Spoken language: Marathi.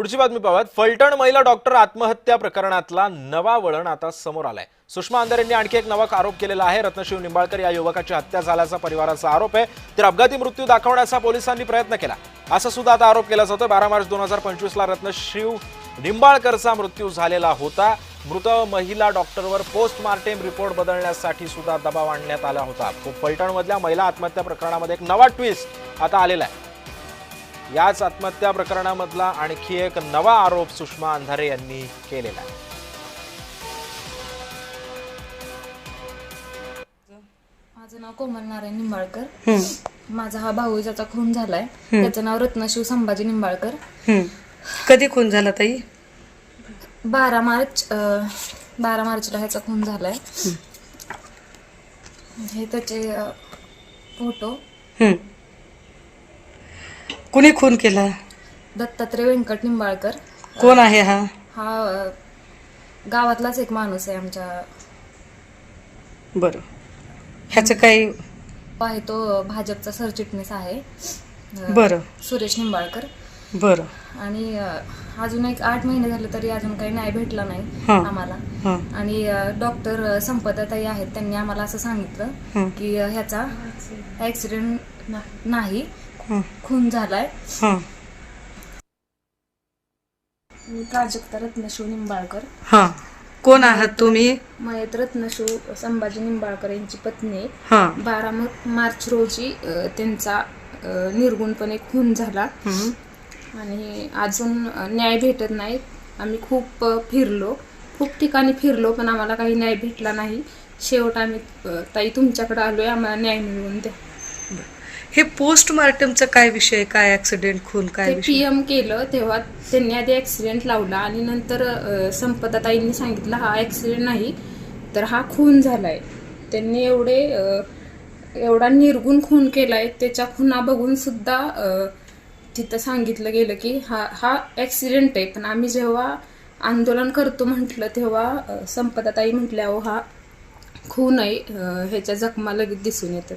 पुढची बातमी पाहूयात. फलटण महिला डॉक्टर आत्महत्या प्रकरणातला नवा वळण आता समोर आलाय. सुषमा अंधारे यांनी आणखी एक नवा आरोप केलेला आहे. रत्नशिव निंबाळकर या युवकाची हत्या झाल्याचा परिवाराचा आरोप आहे. तर अपघाती मृत्यू दाखवण्याचा पोलिसांनी प्रयत्न केला. असा सुद्धा आता आरोप केला जातोय. बारा मार्च दोन हजार पंचवीसला रत्नशिव निंबाळकरचा मृत्यू झालेला होता. मृत महिला डॉक्टरवर पोस्टमार्टम रिपोर्ट बदलण्यासाठी सुद्धा दबाव आणण्यात आला होता. फलटणमधल्या महिला आत्महत्या प्रकरणामध्ये एक नवा ट्विस्ट आता आलेला आहे. याच आत्महत्या प्रकरणामधला आणखी एक नवा आरोप सुषमा अंधारे यांनी केलेला आहे. माझं नाव कोमल नारायण निंबाळकर. माझा हा भाऊ ज्याचा खून झालाय. त्याचं नाव रत्नशिव संभाजी निंबाळकर. हं. कधी खून झाला ताई? बारा मार्च बारा मार्चला ह्याचा खून झालाय. हे त्याचे फोटो. हं. कुणी खून केला? दत्तात्रय व्यंकट निंबाळकर. कोण आहे हा? हा अं, गावातलाच एक माणूस आहे आमच्या. बरं. ह्याचं काही पाहे तो भाजपचा सरचिटणीस आहे. अं, बरं. सुरेश निंबाळकर. बरं. आणि अ, अजून एक आठ महिने झाले तरी अजून काही न्याय भेटला नाही हा. आम्हाला. हां. आणि अ, डॉक्टर संपदाताई आहेत त्यांनी आम्हाला असं सांगितलं हं. की अ, ह्याचा ऍक्सिडेंट नाही. खून झालाय. हां. मी प्राजक्ता रत्नशिव निंबाळकर. हां. कोण आहात तुम्ही? मयत रत्नशिव संभाजी निंबाळकर यांची पत्नी. हां. बारा म- मार्च रोजी अ, त्यांचा अ, निर्गुणपणे खून झाला. आणि अजून अ, न्याय भेटत नाही. आम्ही खूप अ, फिरलो. खूप ठिकाणी फिरलो पण आम्हाला काही न्याय भेटला नाही. शेवट आम्ही अ, ताई तुमच्याकडे आलोय. आम्हाला न्याय मिळवून द्या. हे पोस्टमार्टमचं काय विषय काय ऍक्सिडेंट खून काय विषय? पीएम केलं तेव्हा त्यांनी आधी ऍक्सिडेंट लावला आणि नंतर संपदाताईंनी सांगितलं हा ऍक्सिडेंट नाही तर हा खून झालाय. त्यांनी एवढे एवढा निर्गुण खून केलाय त्याच्या खुना बघून सुद्धा तिथं सांगितलं गेलं की हा हा ऍक्सिडेंट आहे पण आम्ही जेव्हा आंदोलन करतो म्हटलं तेव्हा संपदाताई म्हटल्या "अहो, हा खून आहे ह्याच्या जखमा लगेच दिसून येतात.